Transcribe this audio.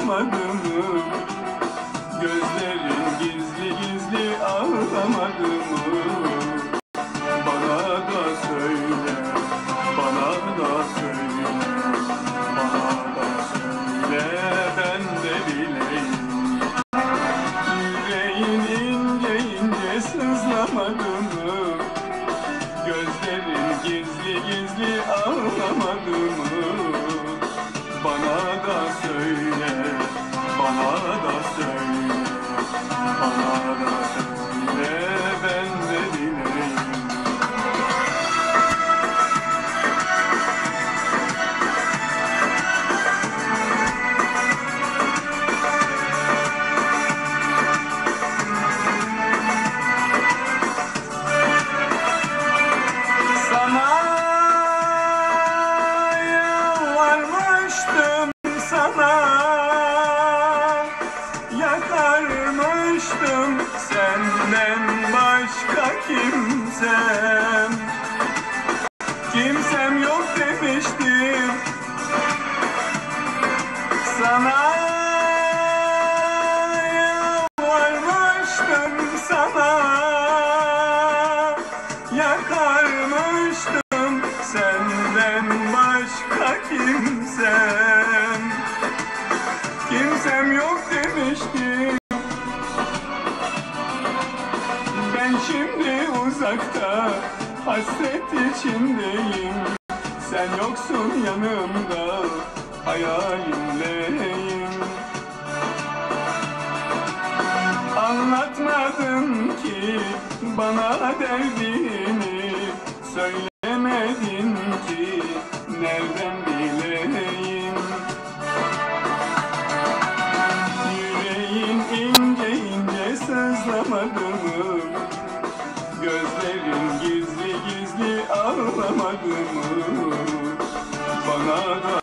sızlamadı mı? Gözlerin gizli gizli ağlamadı mı? Bana da söyle, bana da söyle, bana da söyle ben de bileyim. Yüreğin ince ince mı? Gözlerin gizli gizli ağlamadı mı? Yakarmıştım senden başka kimsem. Kimsem yok demiştim. Sana yalvarmıştım sana. Yakarmıştım uzakta hasret içindeyim. Sen yoksun yanımda hayalimleyim Anlatmadın ki bana derdini Söylemedin ki nereden Gözlerin gizli gizli ağlamadı mı Bana da